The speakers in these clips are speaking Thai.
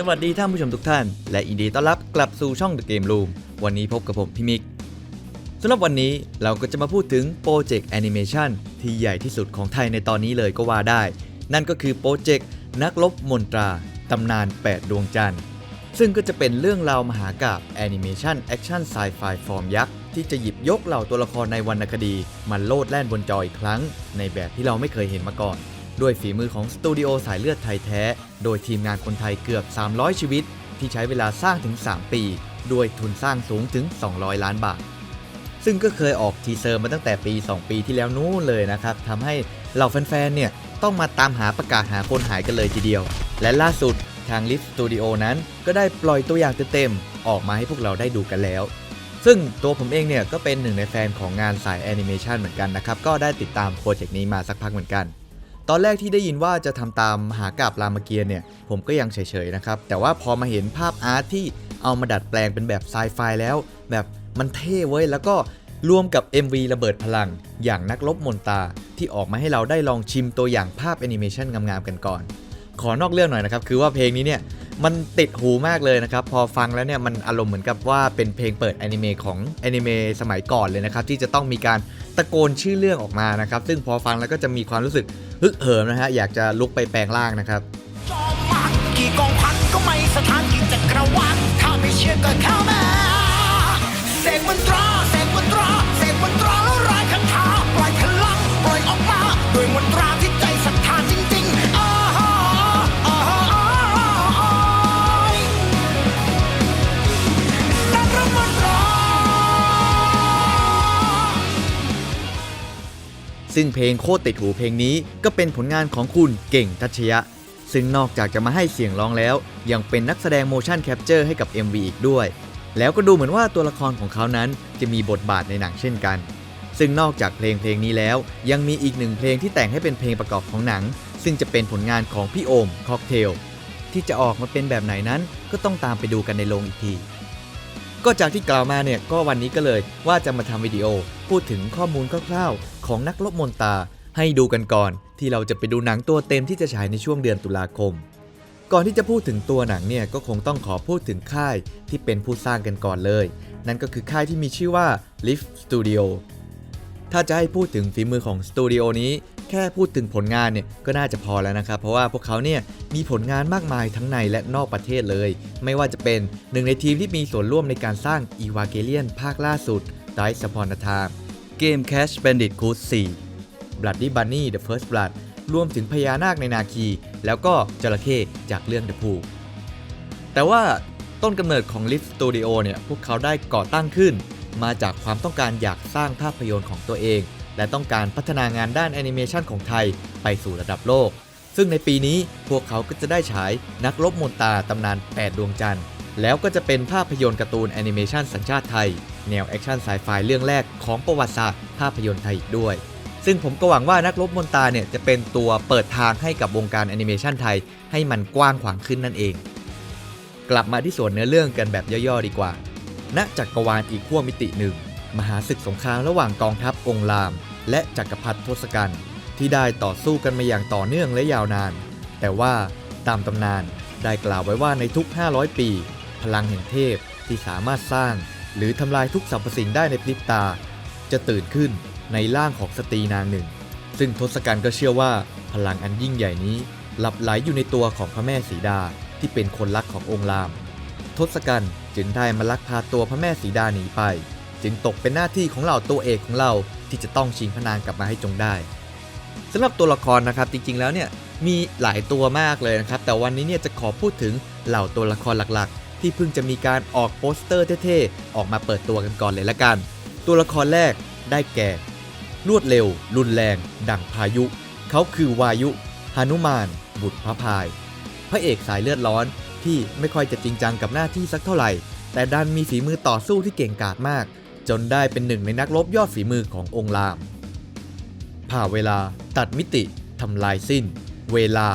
สวัสดีท่านผู้ชมทุกท่าน และยินดีต้อนรับกลับสู่ช่อง The Game Room วันนี้พบกับผมพี่มิกสำหรับวันนี้เราก็จะมาพูดถึงโปรเจกต์แอนิเมชันที่ใหญ่ที่สุดของไทยในตอนนี้เลยก็ว่าได้ นั่นก็คือโปรเจกต์นักลบมนตราตำนาน 8 ดวงจันทร์ ซึ่งก็จะเป็นเรื่องราวมหากาบแอนิเมชันแอคชั่นไซไฟฟอร์มยักษ์ที่จะหยิบยกเหล่าตัวละครในวรรณคดีมาโลดแล่นบนจออีกครั้ง ในแบบที่เราไม่เคยเห็นมาก่อน ด้วยฝีมือของสตูดิโอสายเลือดไทยแท้ โดยทีมงานคนไทยเกือบ 300 ชีวิต ที่ใช้เวลาสร้างถึง 3 ปี ด้วยทุนสร้างสูงถึง 200 ล้านบาท ซึ่งก็เคยออกทีเซอร์มาตั้งแต่ปี 2 ปีที่แล้วนู้นเลยนะครับทำให้เหล่าแฟนๆ เนี่ยต้องมาตามหาประกาศหาคนหายกันเลยทีเดียว และล่าสุดทาง Lift Studio นั้นก็ได้ปล่อยตัวอย่างเต็มๆออกมาให้พวกเราได้ดูกันแล้ว ซึ่งตัวผมเองเนี่ยก็เป็นหนึ่งในแฟนของงานสายแอนิเมชันเหมือนกันนะครับ ก็ได้ติดตามโปรเจกต์นี้มาสักพักเหมือนกัน ตอนแรกที่ได้ยินว่าจะทำตามมหากาบรามเกียรติ์เนี่ย ผมก็ยังเฉยๆนะครับ แต่ว่าพอมาเห็นภาพอาร์ตที่เอามาดัดแปลงเป็นแบบไซไฟแล้ว แบบมันเท่เว้ย แล้วก็รวมกับ MV ระเบิดพลัง อย่างนักลบมนตาที่ออกมาให้เราได้ลองชิมตัวอย่างภาพแอนิเมชันงามๆกันก่อน ขอนอกเรื่องหน่อยนะครับ คือว่าเพลงนี้เนี่ย มันติดหูมากเลยนะครับ พอฟังแล้วเนี่ยมันอารมณ์เหมือนกับว่าเป็นเพลงเปิดแอนิเมะของแอนิเมะสมัยก่อนเลยนะครับ ที่จะต้องมีการตะโกนชื่อเรื่องออกมานะครับ ซึ่งพอฟังแล้วก็จะมีความรู้สึกฮึกเหิมนะฮะอยากจะลุกไปแปลงร่างนะครับจอมมันกี่กองพันก็ไม่สถานกี่จักรวาลถ้าไม่เชื่อก็เข้ามา ซึ่งเพลงโคตรติดหูเพลงนี้ก็เป็นผลงานของคุณเก่งทัชยะ ซึ่งนอกจากจะมาให้เสียงร้องแล้ว ยังเป็นนักแสดง motion capture ให้กับ MV อีกด้วย แล้วก็ดูเหมือนว่าตัวละครของเขานั้นจะมีบทบาทในหนังเช่นกัน ซึ่งนอกจากเพลงเพลงนี้แล้ว ยังมีอีกหนึ่งเพลงที่แต่งให้เป็นเพลงประกอบของหนัง ซึ่งจะเป็นผลงานของพี่โอมค็อกเทลที่จะออกมาเป็นแบบไหนนั้นก็ต้องตามไปดูกันในโรงอีกที ก็จากที่กล่าวมาเนี่ยก็วันนี้ก็เลยว่าจะมาทำวิดีโอ พูดถึงข้อมูลคร่าวๆ ของนักลบมนตา ให้ดูกันก่อน ที่เราจะไปดูหนังตัวเต็มที่จะฉายในช่วงเดือนตุลาคม ก่อนที่จะพูดถึงตัวหนังเนี่ยก็คงต้องขอพูดถึงค่ายที่เป็นผู้สร้างกันก่อนเลย นั่นก็คือค่ายที่มีชื่อว่า Lift Studio ถ้าจะให้พูดถึงฝีมือของสตูดิโอนี้ แค่พูดถึงผลงานเนี่ยก็น่าจะพอแล้วนะครับ เพราะว่าพวกเขาเนี่ยมีผลงานมากมายทั้งในและนอกประเทศเลย ไม่ว่าจะเป็นหนึ่งในทีมที่มีส่วนร่วมในการสร้าง e v a n g e l i o n ภาคล่าสุด Rise Upon a Time เกม Cash Bandit Cruise 4 Bloody Bunny The First Blood รวมถึงพญานาคในนาคี แล้วก็จระเข้จากเรื่อง The Pool แต่ว่าต้นกำเนิดของ Lift Studio เนี่ยพวกเขาได้ก่อตั้งขึ้น มาจากความต้องการอยากสร้างภาพยนตร์ของตัวเอง และต้องการพัฒนางานด้านแอนิเมชันของไทยไปสู่ระดับโลก ซึ่งในปีนี้พวกเขาก็จะได้ฉายนักรบมนตาตำนาน 8 ดวงจันทร์ แล้วก็จะเป็นภาพยนตร์การ์ตูนแอนิเมชันสัญชาติไทย แนวแอคชั่นไซไฟเรื่องแรกของประวัติศาสตร์ภาพยนตร์ไทยอีกด้วย ซึ่งผมก็หวังว่านักรบมนตาเนี่ยจะเป็นตัวเปิดทางให้กับวงการแอนิเมชันไทย ให้มันกว้างขวางขึ้นนั่นเอง กลับมาที่ส่วนเนื้อเรื่องกันแบบย่อๆดีกว่าณจักรวาลอีกขั้วมิติหนึ่ง มหาศึกสงครามระหว่างกองทัพองค์ราม และจักรพรรดิทศกัณฐ์ที่ได้ต่อสู้กันมาอย่างต่อเนื่องและยาวนาน แต่ว่าตามตำนานได้กล่าวไว้ว่าในทุก 500 ปี พลังแห่งเทพที่สามารถสร้าง หรือทำลายทุกสรรพสิ่งได้ในพริบตา จะตื่นขึ้นในร่างของสตรีนางหนึ่ง ซึ่งทศกัณฐ์ก็เชื่อว่าพลังอันยิ่งใหญ่นี้หลับไหลอยู่ในตัวของพระแม่สีดาที่เป็นคนรักขององค์ราม ทศกัณฐ์จึงได้มาลักพาตัวพระแม่สีดาหนีไป จึงตกเป็นหน้าที่ของเหล่าตัวเอกของเราที่จะต้องชิงพระนางกลับมาให้จงได้สำหรับตัวละครนะครับจริงๆแล้วเนี่ยมีหลายตัวมากเลยนะครับ แต่วันนี้เนี่ยจะขอพูดถึงเหล่าตัวละครหลักๆ ที่เพิ่งจะมีการออกโปสเตอร์เท่ๆออกมาเปิดตัวกันก่อนเลยละกัน ตัวละครแรกได้แก่ รวดเร็ว รุนแรง ดั่งพายุ เขาคือวายุหานุมาน บุตรพระพาย พระเอกสายเลือดร้อนที่ไม่ค่อยจะจริงจังกับหน้าที่สักเท่าไหร่ แต่ดันมีฝีมือต่อสู้ที่เก่งกาจมาก จนได้เป็นหนึ่งในนักรบยอดฝีมือขององค์ราม ผ่าเวลา ตัดมิติ ทำลายสิ้น เวลา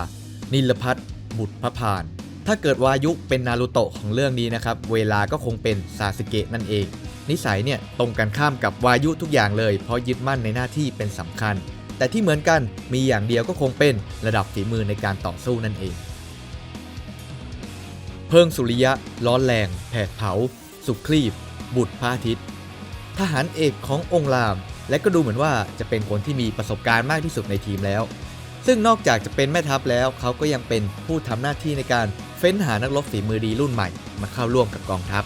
นิลพัทบุตรพระพาน ถ้าเกิดวายุเป็นนารูโตะของเรื่องนี้นะครับ เวลาก็คงเป็นซาสึเกะนั่นเอง นิสัยเนี่ยตรงกันข้ามกับวายุทุกอย่างเลย เพราะยึดมั่นในหน้าที่เป็นสำคัญ แต่ที่เหมือนกันมีอย่างเดียวก็คงเป็นระดับฝีมือในการต่อสู้นั่นเอง เพิงสุริยะ ร้อนแรง แผดเผา สุคลีบ บุตรพระอาทิตย์ ทหารเอกขององค์ราม และก็ดูเหมือนว่าจะเป็นคนที่มีประสบการณ์มากที่สุดในทีมแล้ว ซึ่งนอกจากจะเป็นแม่ทัพแล้ว เขาก็ยังเป็นผู้ทำหน้าที่ในการเฟ้นหานักรบฝีมือดีรุ่นใหม่ มาเข้าร่วมกับกองทัพ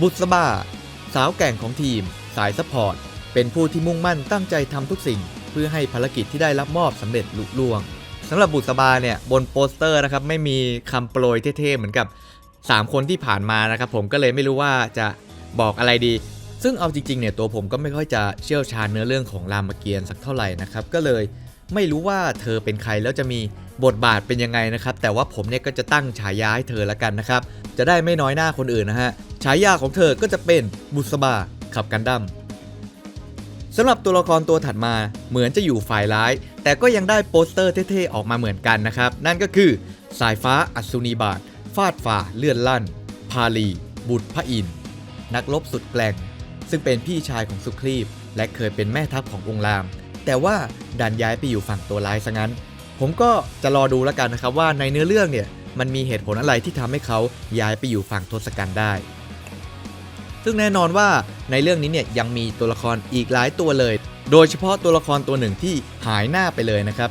บุษบาสาวแก่งของทีม สายซัพพอร์ตเป็นผู้ที่มุ่งมั่นตั้งใจทำทุกสิ่ง เพื่อให้ภารกิจที่ได้รับมอบสำเร็จลุล่วงสำหรับบุษบาเนี่ยบนโปสเตอร์นะครับไม่มีคำโปรยเท่ๆเหมือนกับ 3 คนที่ผ่านมานะครับผมก็เลยไม่รู้ว่าจะบอกอะไรดี ซึ่งเอาจริงๆเนี่ยตัวผมก็ไม่ค่อยจะเชี่ยวชาญเนื้อเรื่องของรามเกียรติ์สักเท่าไหร่นะครับก็เลยไม่รู้ว่าเธอเป็นใครแล้วจะมีบทบาทเป็นยังไงนะครับ แต่ว่าผมเนี่ยก็จะตั้งฉายาให้เธอละกันนะครับ จะได้ไม่น้อยหน้าคนอื่นนะฮะฉายาของเธอก็จะเป็นบุษบาขับกันดั้มสำหรับตัวละครตัวถัดมาเหมือนจะอยู่ฝ่ายร้าย แต่ก็ยังได้โปสเตอร์เท่ๆออกมาเหมือนกันนะครับ นั่นก็คือสายฟ้าอัศนีบาทฟาดฝ่าเลื่อนลั่น พาลี บุตรพระอินทร์นักรบสุดแกร่ง ซึ่งเป็นพี่ชายของสุครีพและเคยเป็นแม่ทัพขององค์ราม แต่ว่าดันย้ายไปอยู่ฝั่งตัวร้ายซะงั้น ผมก็จะรอดูแล้วกันนะครับว่าในเนื้อเรื่องเนี่ยมันมีเหตุผลอะไรที่ทำให้เขาย้ายไปอยู่ฝั่งทศกัณฐ์ได้ ซึ่งแน่นอนว่าในเรื่องนี้เนี่ยยังมีตัวละครอีกหลายตัวเลย โดยเฉพาะตัวละครตัวหนึ่งที่หายหน้าไปเลยนะครับ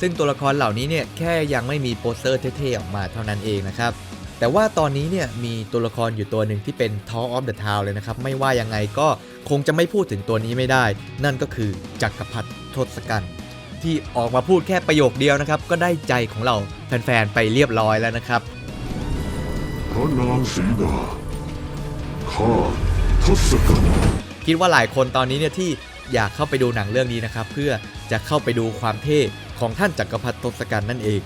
ซึ่งตัวละครเหล่านี้เนี่ยแค่ยังไม่มีโปสเตอร์เท่ๆออกมาเท่านั้นเองนะครับ แต่ว่าตอนนี้เนี่ยมีตัวละครอยู่ตัวหนึ่งที่เป็น Talk of the Town เลยนะครับ ไม่ว่ายังไงก็คงจะไม่พูดถึงตัวนี้ไม่ได้ นั่นก็คือจักรพรรดิทศกัณฐ์ที่ออกมาพูดแค่ประโยคเดียวนะครับ ก็ได้ใจของเราแฟนๆ ไปเรียบร้อยแล้วนะครับพระนางสีดาข้าทศกัณฐ์คิดว่าหลายคนตอนนี้เนี่ยที่อยากเข้าไปดูหนังเรื่องนี้นะครับ เพื่อจะเข้าไปดูความเท่ของท่านจักรพรรดิทศกัณฐ์นั่นเอง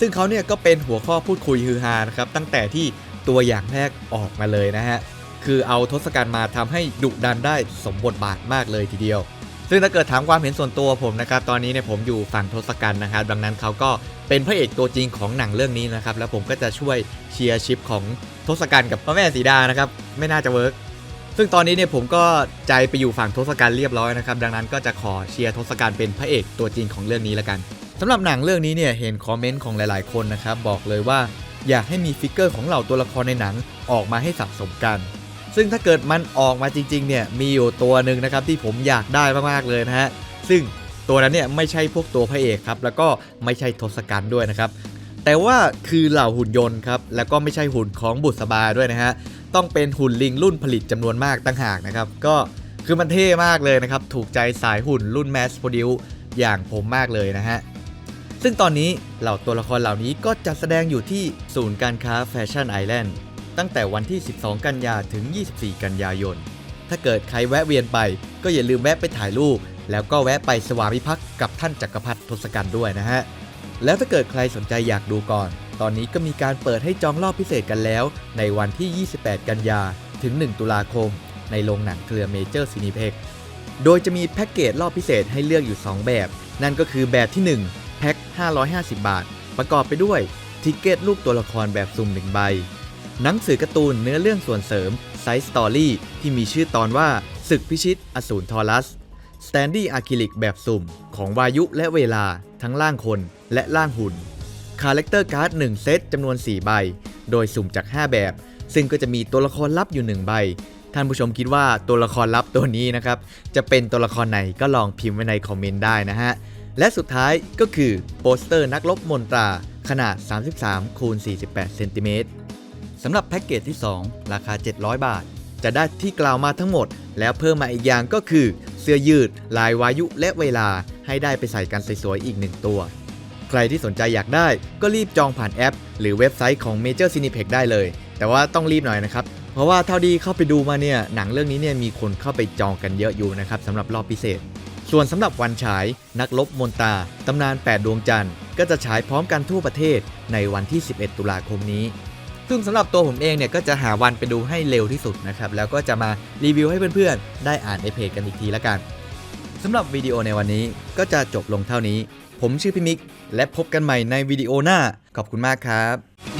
ซึ่งเขาเนี่ยก็เป็นหัวข้อพูดคุยฮือฮานะครับตั้งแต่ที่ตัวอย่างแรกออกมาเลยนะฮะคือเอาทศกัณฐ์มาทำให้ดุดันได้สมบทบาทมากเลยทีเดียว ซึ่งถ้าเกิดถามความเห็นส่วนตัวผมนะครับตอนนี้เนี่ยผมอยู่ฝั่งทศกัณฐ์นะครับดังนั้นเขาก็เป็นพระเอกตัวจริงของหนังเรื่องนี้นะครับแล้วผมก็จะช่วยเชียร์ชิปของทศกัณฐ์กับพระแม่สีดานะครับไม่น่าจะเวิร์กซึ่งตอนนี้เนี่ยผมก็ใจไปอยู่ฝั่งทศกัณฐ์เรียบร้อยนะครับดังนั้นก็จะขอเชียร์ทศกัณฐ์เป็นพระเอกตัวจริงของเรื่องนี้แล้วกัน สำหรับหนังเรื่องนี้เนี่ยเห็นคอมเมนต์ของหลายๆคนนะครับบอกเลยว่าอยากให้มีฟิกเกอร์ของเหล่าตัวละครในหนังออกมาให้สะสมกัน ซึ่งถ้าเกิดมันออกมาจริงๆเนี่ยมีอยู่ตัวหนึ่งนะครับที่ผมอยากได้มากๆเลยนะฮะซึ่งตัวนั้นเนี่ยไม่ใช่พวกตัวพระเอกครับแล้วก็ไม่ใช่ทศกัณฐ์ด้วยนะครับแต่ว่าคือเหล่าหุ่นยนต์ครับแล้วก็ไม่ใช่หุ่นของบุษบาด้วยนะฮะต้องเป็นหุ่นลิงรุ่นผลิตจำนวนมากตั้งหากนะครับก็คือมันเท่มากเลยนะครับถูกใจสายหุ่นรุ่นแมสโปรดิวอย่างผมมากเลยนะฮะ ซึ่งตอนนี้เหล่าตัวละครเหล่านี้ก็จะแสดงอยู่ที่ศูนย์การค้าแฟชั่นไอแลนด์ตั้งแต่วันที่ 12 กันยาถึง 24 กันยายน ถ้าเกิดใครแวะเวียนไป ก็อย่าลืมแวะไปถ่ายรูป แล้วก็แวะไปสวามิภักดิ์กับท่านจักรพรรดิทศกัณฐ์ด้วยนะฮะ แล้วถ้าเกิดใครสนใจอยากดูก่อน ตอนนี้ก็มีการเปิดให้จองรอบพิเศษกันแล้ว ในวันที่ 28 กันยาถึง 1 ตุลาคม ในโรงหนังเครือเมเจอร์ซีนิเพ็กโดยจะมีแพ็กเกจรอบพิเศษให้เลือกอยู่ 2 แบบ นั่นก็คือแบบที่ 1 แพ็ค 550 บาท ประกอบไปด้วยทิกเก็ตรูปตัวละครแบบสุ่ม1ใบ หนังสือการ์ตูนเนื้อเรื่องส่วนเสริมไซส์สตอรี่ที่มีชื่อตอนว่าศึกพิชิตอสูรทอรัส สแตนดี้อะคริลิกแบบสุ่ม ของวายุและเวลาทั้งล่างคนและล่างหุ่น คาแรคเตอร์การ์ด1เซตจำนวน 4 ใบ โดยสุ่มจาก 5 แบบ ซึ่งก็จะมีตัวละครลับอยู่ 1 ใบ ท่านผู้ชมคิดว่าตัวละครลับตัวนี้นะครับ จะเป็นตัวละครไหนก็ลองพิมพ์ไว้ในคอมเมนต์ได้นะฮะ และสุดท้ายก็คือโปสเตอร์นักรบมนตราขนาด 33คูณ48 เซนติเมตรสำหรับแพ็กเกจที่ 2 ราคา 700 บาท จะได้ที่กล่าวมาทั้งหมด แล้วเพิ่มมาอีกอย่างก็คือ เสื้อยืด ลายวายุและเวลา ให้ได้ไปใส่กันสวยๆอีกหนึ่งตัว ใครที่สนใจอยากได้ก็รีบจองผ่านแอป หรือเว็บไซต์ของ Major Cineplex ได้เลย แต่ว่าต้องรีบหน่อยนะครับ เพราะว่าเท่าที่เข้าไปดูมาเนี่ยหนังเรื่องนี้เนี่ยมีคนเข้าไปจองกันเยอะอยู่นะครับสำหรับรอบพิเศษ ส่วนสำหรับวันฉาย นักลบมนตาตำนาน 8 ดวงจันทร์ ก็จะฉายพร้อมกันทั่วประเทศในวันที่ 11 ตุลาคมนี้ ซึ่งสำหรับตัวผมเองเนี่ยก็จะหาวันไปดูให้เร็วที่สุดนะครับ แล้วก็จะมารีวิวให้เพื่อนๆ ได้อ่านในเพจกันอีกทีละกันสำหรับวิดีโอในวันนี้ก็จะจบลงเท่านี้ ผมชื่อพี่มิก และพบกันใหม่ในวิดีโอหน้า ขอบคุณมากครับ